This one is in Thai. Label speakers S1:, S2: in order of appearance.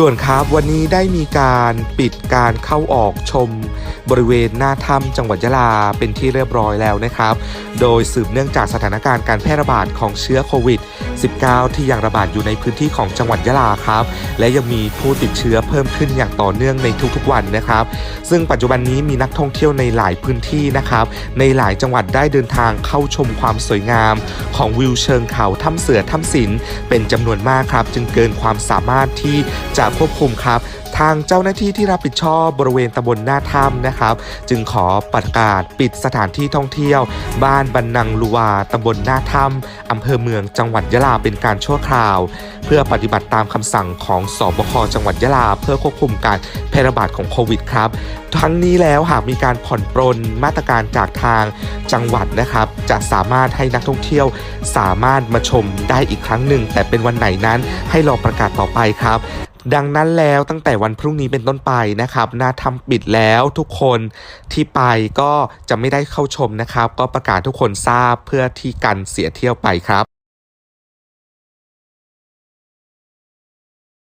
S1: ด่วนครับวันนี้ได้มีการปิดการเข้าออกชมบริเวณหน้าถ้ำจังหวัดยะลาเป็นที่เรียบร้อยแล้วนะครับ โดยสืบเนื่องจากสถานการณ์การแพร่ระบาดของเชื้อโควิด -19 ที่ยังระบาดอยู่ในพื้นที่ของจังหวัดยะลาครับ และยังมีผู้ติดเชื้อเพิ่มขึ้นอย่างต่อเนื่องในทุกๆวันนะครับ ซึ่งปัจจุบันนี้มีนักท่องเที่ยวในหลายพื้นที่นะครับ ในหลายจังหวัดได้เดินทางเข้าชมความสวยงาม ของวิวเชิงเขาถ้ำเสือถ้ำศิลป์เป็นจำนวนมากครับ จึงเกินความสามารถที่จะควบคุมครับ ทางเจ้าหน้าที่ที่รับผิดชอบบริเวณตำบลหน้าถ้ำนะครับ จึงขอประกาศปิดสถานที่ท่องเที่ยว บ้านบันนังลูวาตำบลหน้าถ้ำอำเภอเมืองจังหวัดยะลาเป็นการชั่วคราว เพื่อปฏิบัติตามคำสั่งของสบคจังหวัดยะลา เพื่อควบคุมการแพร่ระบาดของโควิดครับทั้งนี้แล้วหากมีการผ่อนปรนมาตรการจากทางจังหวัดนะครับ จะสามารถให้นักท่องเที่ยวสามารถมาชมได้อีกครั้งหนึ่ง แต่เป็นวันไหนนั้นให้รอประกาศต่อไปครับ ดังนั้นแล้วตั้งแต่วันพรุ่งนี้เป็นต้นไปนะครับหน้าทำปิดแล้วทุกคนที่ไปก็จะไม่ได้เข้าชมนะครับ ก็ประกาศทุกคนทราบเพื่อที่กันเสียเที่ยวไปครับ